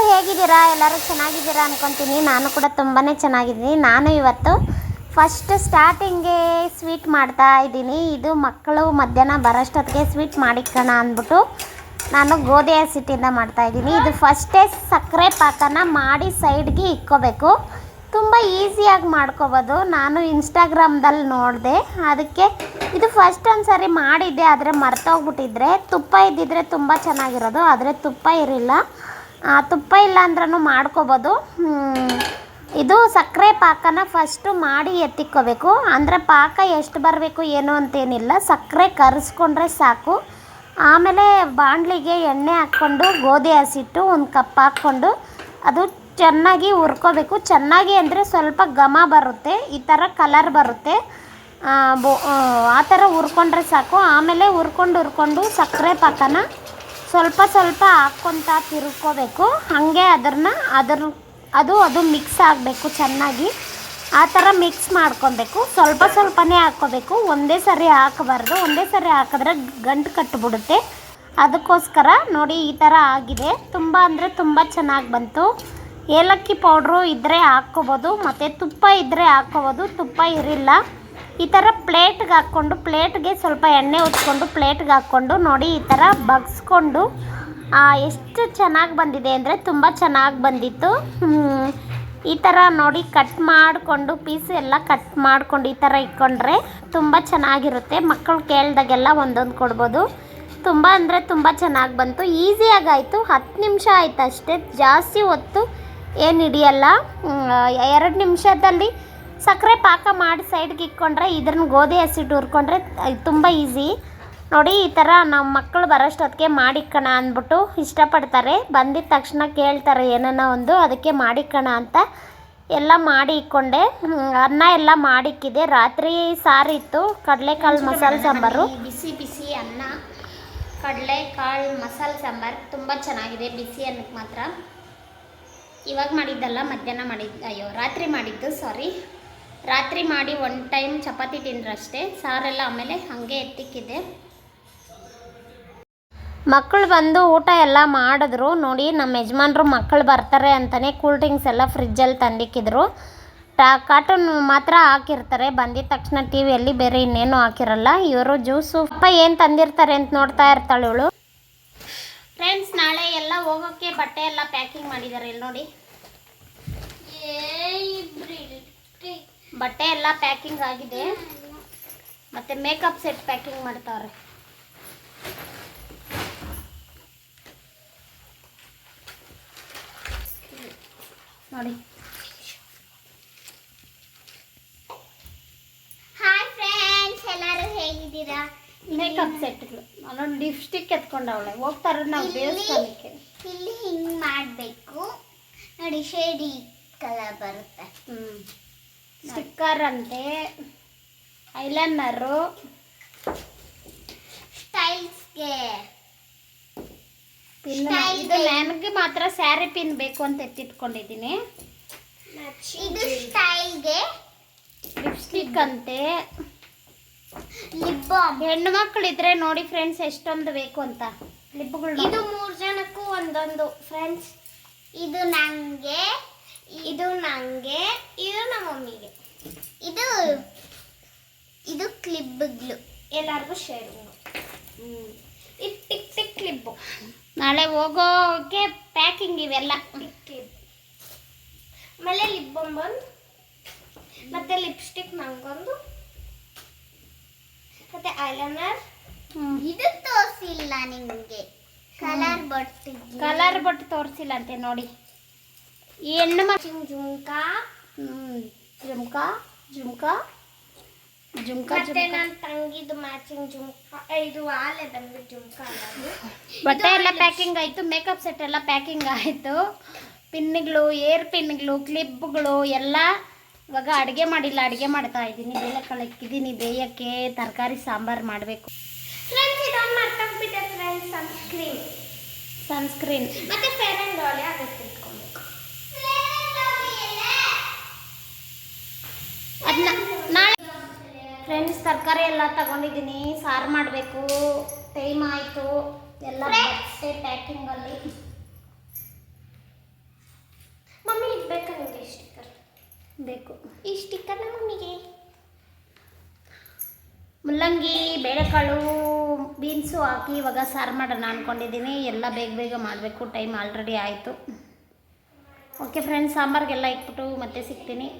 ಎಲ್ಲರೂ ಹೇಗಿದ್ದೀರಾ? ಎಲ್ಲರೂ ಚೆನ್ನಾಗಿದ್ದೀರಾ ಅನ್ಕೊತೀನಿ. ನಾನು ಕೂಡ ತುಂಬಾ ಚೆನ್ನಾಗಿದ್ದೀನಿ. ನಾನು ಇವತ್ತು ಫಸ್ಟ್ ಸ್ಟಾರ್ಟಿಂಗ್ಗೆ ಸ್ವೀಟ್ ಮಾಡ್ತಾ ಇದ್ದೀನಿ. ಇದು ಮಕ್ಕಳು ಮಧ್ಯಾಹ್ನ ಬರೋಷ್ಟೊತ್ತಿಗೆ ಸ್ವೀಟ್ ಮಾಡಿಕೋಣ ಅಂದ್ಬಿಟ್ಟು ನಾನು ಗೋಧಿ ಹಸಿಟ್ಟಿಂದ ಮಾಡ್ತಾ ಇದ್ದೀನಿ. ಇದು ಫಸ್ಟೇ ಸಕ್ಕರೆ ಪಾಕನ ಮಾಡಿ ಸೈಡ್ಗೆ ಇಕ್ಕೋಬೇಕು. ತುಂಬ ಈಸಿಯಾಗಿ ಮಾಡ್ಕೋಬೋದು. ನಾನು ಇನ್ಸ್ಟಾಗ್ರಾಮ್ದಲ್ಲಿ ನೋಡಿದೆ. ಅದಕ್ಕೆ ಇದು ಫಸ್ಟ್ ಒಂದು ಸಾರಿ ಮಾಡಿದ್ದೆ, ಆದರೆ ಮರ್ತೋಗ್ಬಿಟ್ಟಿದ್ರೆ. ತುಪ್ಪ ಇದ್ದಿದ್ರೆ ತುಂಬ ಚೆನ್ನಾಗಿರೋದು, ಆದರೆ ತುಪ್ಪ ಇರಲಿಲ್ಲ. ತುಪ್ಪ ಇಲ್ಲಾಂದ್ರೂ ಮಾಡ್ಕೋಬೋದು. ಇದು ಸಕ್ಕರೆ ಪಾಕನ ಫಸ್ಟು ಮಾಡಿ ಎತ್ತಿಕ್ಕೋಬೇಕು. ಅಂದರೆ ಪಾಕ ಎಷ್ಟು ಬರಬೇಕು ಏನು ಅಂತೇನಿಲ್ಲ, ಸಕ್ಕರೆ ಕರೆಸ್ಕೊಂಡ್ರೆ ಸಾಕು. ಆಮೇಲೆ ಬಾಣಲಿಗೆ ಎಣ್ಣೆ ಹಾಕ್ಕೊಂಡು, ಗೋಧಿ ಹಸಿಟ್ಟು ಒಂದು ಕಪ್ ಹಾಕ್ಕೊಂಡು, ಅದು ಚೆನ್ನಾಗಿ ಹುರ್ಕೋಬೇಕು. ಚೆನ್ನಾಗಿ ಅಂದರೆ ಸ್ವಲ್ಪ ಘಮ ಬರುತ್ತೆ, ಈ ಥರ ಕಲರ್ ಬರುತ್ತೆ. ಆ ಥರ ಹುರ್ಕೊಂಡ್ರೆ ಸಾಕು. ಆಮೇಲೆ ಹುರ್ಕೊಂಡು ಹುರ್ಕೊಂಡು ಸಕ್ಕರೆ ಪಾಕನ ಸ್ವಲ್ಪ ಸ್ವಲ್ಪ ಹಾಕ್ಕೊತ ತಿರ್ಕೋಬೇಕು. ಹಾಗೆ ಅದನ್ನ ಅದ್ರ, ಅದು ಅದು ಮಿಕ್ಸ್ ಆಗಬೇಕು ಚೆನ್ನಾಗಿ. ಆ ಥರ ಮಿಕ್ಸ್ ಮಾಡ್ಕೊಬೇಕು. ಸ್ವಲ್ಪ ಸ್ವಲ್ಪನೇ ಹಾಕ್ಕೋಬೇಕು. ಒಂದೇ ಸರಿ ಹಾಕಬಾರ್ದು. ಒಂದೇ ಸರಿ ಹಾಕಿದ್ರೆ ಗಂಟು ಕಟ್ಟಿಬಿಡುತ್ತೆ ಅದಕ್ಕೋಸ್ಕರ ನೋಡಿ ಈ ಥರ ಆಗಿದೆ. ತುಂಬ ಅಂದರೆ ತುಂಬ ಚೆನ್ನಾಗಿ ಬಂತು. ಏಲಕ್ಕಿ ಪೌಡ್ರು ಇದ್ದರೆ ಹಾಕ್ಕೋಬೋದು. ಮತ್ತು ತುಪ್ಪ ಇದ್ದರೆ ಹಾಕ್ಕೋಬೋದು. ತುಪ್ಪ ಇರಿಲ್ಲ ಈ ಥರ ಪ್ಲೇಟ್ಗೆ ಹಾಕ್ಕೊಂಡು ಪ್ಲೇಟ್ಗೆ ಸ್ವಲ್ಪ ಎಣ್ಣೆ ಉತ್ಕೊಂಡು ಪ್ಲೇಟ್ಗೆ ಹಾಕ್ಕೊಂಡು ನೋಡಿ ಈ ಥರ ಬಗ್ಸ್ಕೊಂಡು ಎಷ್ಟು ಚೆನ್ನಾಗಿ ಬಂದಿದೆ ಅಂದರೆ ತುಂಬ ಚೆನ್ನಾಗಿ ಬಂದಿತ್ತು. ಈ ಥರ ನೋಡಿ ಕಟ್ ಮಾಡಿಕೊಂಡು ಪೀಸ್ ಎಲ್ಲ ಕಟ್ ಮಾಡಿಕೊಂಡು ಈ ಥರ ಇಟ್ಕೊಂಡ್ರೆ ತುಂಬ ಚೆನ್ನಾಗಿರುತ್ತೆ. ಮಕ್ಕಳು ಕೇಳಿದಾಗೆಲ್ಲ ಒಂದೊಂದು ಕೊಡ್ಬೋದು. ತುಂಬ ಅಂದರೆ ತುಂಬ ಚೆನ್ನಾಗಿ ಬಂತು. ಈಸಿಯಾಗಾಯಿತು ಹತ್ತು ನಿಮಿಷ ಆಯಿತು ಅಷ್ಟೇ ಜಾಸ್ತಿ ಹೊತ್ತು ಏನು ಹಿಡಿಯಲ್ಲ. ಎರಡು ನಿಮಿಷದಲ್ಲಿ ಸಕ್ಕರೆ ಪಾಕ ಮಾಡಿ ಸೈಡ್ಗೆ ಇಕ್ಕೊಂಡ್ರೆ ಇದ್ರನ್ನ ಗೋಧಿ ಹಸಿಟ್ಟು ಹುರ್ಕೊಂಡ್ರೆ ತುಂಬ ಈಸಿ ನೋಡಿ ಈ ಥರ ನಮ್ಮ ಮಕ್ಕಳು ಬರೋಷ್ಟೊತ್ತಿಗೆ ಮಾಡಿಕ್ಕಣ ಅಂದ್ಬಿಟ್ಟು ಇಷ್ಟಪಡ್ತಾರೆ. ಬಂದಿದ ತಕ್ಷಣ ಕೇಳ್ತಾರೆ ಏನನ್ನ ಒಂದು ಅದಕ್ಕೆ ಮಾಡಿಕ್ಕಣ ಅಂತ. ಎಲ್ಲ ಮಾಡಿ ಇಕ್ಕೊಂಡೆ ಅನ್ನ ಎಲ್ಲ ಮಾಡಿಕ್ಕಿದೆ. ರಾತ್ರಿ ಸಾರಿತ್ತು ಕಡಲೆಕಾಳು ಮಸಾಲೆ ಸಾಂಬಾರು. ಬಿಸಿ ಬಿಸಿ ಅನ್ನ ಕಡಲೆಕಾಳು ಮಸಾಲೆ ಸಾಂಬಾರು ತುಂಬ ಚೆನ್ನಾಗಿದೆ. ಬಿಸಿ ಅನ್ನಕ್ಕೆ ಮಾತ್ರ. ಇವಾಗ ಮಾಡಿದ್ದಲ್ಲ ಮಧ್ಯಾಹ್ನ ಮಾಡಿದ್ದು ಅಯ್ಯೋ ರಾತ್ರಿ ಮಾಡಿದ್ದು ಸಾರಿ ರಾತ್ರಿ ಮಾಡಿ ಒನ್ ಟೈಮ್ ಚಪಾತಿ ತಿಂದ್ರಷ್ಟೇ. ಸಾರೆಲ್ಲ ಆಮೇಲೆ ಹಾಗೆ ಎತ್ತಿಕ್ಕಿದೆ. ಮಕ್ಕಳು ಬಂದು ಊಟ ಎಲ್ಲ ಮಾಡಿದ್ರು. ನೋಡಿ, ನಮ್ಮ ಯಜಮಾನ್ರು ಮಕ್ಕಳು ಬರ್ತಾರೆ ಅಂತಲೇ ಕೂಲ್ ಡ್ರಿಂಕ್ಸ್ ಎಲ್ಲ ಫ್ರಿಜ್ಜಲ್ಲಿ ತಂದಿಕ್ಕಿದ್ರು. ಟಾ ಕಾಟನ್ ಮಾತ್ರ ಹಾಕಿರ್ತಾರೆ. ಬಂದಿದ ತಕ್ಷಣ ಟಿ ವಿಯಲ್ಲಿ ಬೇರೆ ಇನ್ನೇನು ಹಾಕಿರಲ್ಲ. ಇವರು ಜ್ಯೂಸು ಅಪ್ಪ ಏನು ತಂದಿರ್ತಾರೆ ಅಂತ ನೋಡ್ತಾ ಇರ್ತಾಳೆ ಇವಳು. ಫ್ರೆಂಡ್ಸ್ ನಾಳೆ ಎಲ್ಲ ಹೋಗೋಕ್ಕೆ ಬಟ್ಟೆ ಎಲ್ಲ ಪ್ಯಾಕಿಂಗ್ ಮಾಡಿದ್ದಾರೆ ಇಲ್ಲಿ ನೋಡಿ. ಬಟ್ಟೆ ಎಲ್ಲ ಪ್ಯಾಕಿಂಗ್ ಆಗಿದೆ. ಮತ್ತೆ ಮೇಕಪ್ ಸೆಟ್ ಪ್ಯಾಕಿಂಗ್ ಮಾಡ್ತಾವ್ರೆ. ನೋಡಿ. ಹಾಯ್ ಫ್ರೆಂಡ್ಸ್ ಎಲ್ಲರೂ ಹೇಗಿದ್ದೀರಾ? ಮೇಕಪ್ ಸೆಟ್ಗಳು. ನಾನು ಲಿಪ್ಸ್ಟಿಕ್ ಎತ್ಕೊಂಡವಳೆ. ಹೋಗ್ತಾರೆ ನಾವು ದೇವಸ್ಥಾನಕ್ಕೆ. ಇಲ್ಲಿ ಹಿಂಗ್ ಮಾಡಬೇಕು. ನೋಡಿ ಶೇಡಿ ಕಲರ್ ಬರುತ್ತೆ. ಹ್ಞೂ ಸ್ಟಿಕ್ಕರ್ ಅಂತೆ ಐಲೈನರು ಸ್ಟೈಲ್ಸ್ಗೆ. ಪಿನ್ ಇದು ನನಗೆ ಮಾತ್ರ ಸ್ಯಾರಿ ಪಿನ್ ಬೇಕು ಅಂತ ಎತ್ತಿಟ್ಕೊಂಡಿದ್ದೀನಿ. ಇದು ಸ್ಟೈಲ್ಗೆ. ಲಿಪ್ಸ್ಟಿಕ್ ಅಂತೆ. Lip balm. ಹೆಣ್ಣು ಮಕ್ಕಳಿದ್ರೆ ನೋಡಿ ಫ್ರೆಂಡ್ಸ್ ಎಷ್ಟೊಂದು ಬೇಕು ಅಂತ. ಲಿಪ್ಗಳು ಇದು ಮೂರು ಜನಕ್ಕೂ ಒಂದೊಂದು. ಫ್ರೆಂಡ್ಸ್ ಇದು ನಂಗೆ ಇದು ನನಗೆ ಇದು ನಮ್ಮ ಮಮ್ಮಿಗೆ. ಇದು ಇದು ಕ್ಲಿಬ್ಗಳು ಎಲ್ಲರಿಗೂ ಶೇರ್ ಇದು ಟಿಕ್ ಟಿಕ್ ಕ್ಲಿಬ್ಬು. ನಾಳೆ ಹೋಗೋಕೆ ಪ್ಯಾಕಿಂಗ್ ಇವೆಲ್ಲ. ಆಮೇಲೆ ಲಿಪ್ ಬಾಮ್ ಮತ್ತೆ ಲಿಪ್ಸ್ಟಿಕ್ ನಂಗೊಂದು ಮತ್ತೆ ಐಲೈನರ್ ಇದು ತೋರಿಸಿಲ್ಲ ನಿಮಗೆ. ಕಲರ್ ಬಟ್ ಕಲರ್ ಬಟ್ ತೋರಿಸಿಲ್ಲ ಅಂತೆ ನೋಡಿ. ಈ ಹೆಣ್ಣು ಮಕ್ಕ ಜುಮ್ಕಾ? ಜುಮ್ಕ? ಜುಮ್ಕ? ಜುಮ್ಕ ಮತ್ತೆ ನನ್ನ ತಂಗಿದು ಮ್ಯಾಚಿಂಗ್ ಜುಮ್ಕಾ. ಇದು ಆಲೆ ಬಂದು ಜುಮ್ಕಾ ಬಟ್ಟೆ ಎಲ್ಲ ಪ್ಯಾಕಿಂಗ್ ಆಯಿತು ಮೇಕಪ್ ಸೆಟ್ ಎಲ್ಲ ಪ್ಯಾಕಿಂಗ್ ಆಯಿತು. ಪಿನ್ಗಳು ಏರ್ ಪಿನ್ಗಳು ಕ್ಲಿಪ್ಗಳು ಎಲ್ಲ ಇವಾಗ ಅಡುಗೆ ಮಾಡಿಲ್ಲ ಅಡುಗೆ ಮಾಡ್ತಾ ಇದ್ದೀನಿ. ಬೇಳೆ ಕಳಕ್ಕಿದ್ದೀನಿ ಬೇಯಕ್ಕೆ ತರಕಾರಿ ಸಾಂಬಾರು ಮಾಡಬೇಕು. ಫ್ರೆಂಡ್ಸ್ ಇದೊಂದು ಮರ್ತೋಗ್ಬಿಟ್ಟೆ ಫ್ರೆಂಡ್ಸ್ ಸನ್ಸ್ಕ್ರೀನ್ ಸನ್ಸ್ಕ್ರೀನ್ ಮತ್ತೆ ಫೇರ್ ಅಂಡ್ ಲವ್ಲಿ ಅದಕ್ಕೆ ಇಟ್ಕೊಬೇಕು ಅದನ್ನ ನಾಳೆ ಫ್ರೆಂಡ್ಸ್ ತರಕಾರಿ ಎಲ್ಲ ತಗೊಂಡಿದ್ದೀನಿ ಸಾರು ಮಾಡಬೇಕು. ಟೈಮ್ ಆಯಿತು. ಎಲ್ಲ ಬಟ್ಟೆ ಪ್ಯಾಕಿಂಗಲ್ಲಿ ಮಮ್ಮಿ ಇದು ಬೇಕಾ ನಿಮಗೆ ಸ್ಟಿಕ್ಕರ್ ಬೇಕು. ಈ ಸ್ಟಿಕ್ಕರ್ನ ಮಮ್ಮಿಗೆ? ಮುಲ್ಲಂಗಿ ಬೇಳೆಕಾಳು ಬೀನ್ಸು ಹಾಕಿ ಇವಾಗ ಸಾರು ಮಾಡೋಣ ಅಂದ್ಕೊಂಡಿದ್ದೀನಿ ಎಲ್ಲ ಬೇಗ ಬೇಗ ಮಾಡಬೇಕು. ಟೈಮ್ ಆಲ್ರೆಡಿ ಆಯಿತು. ಓಕೆ ಫ್ರೆಂಡ್ಸ್ ಸಾಂಬಾರಿಗೆಲ್ಲ ಇಟ್ಬಿಟ್ಟು ಮತ್ತೆ ಸಿಗ್ತೀನಿ.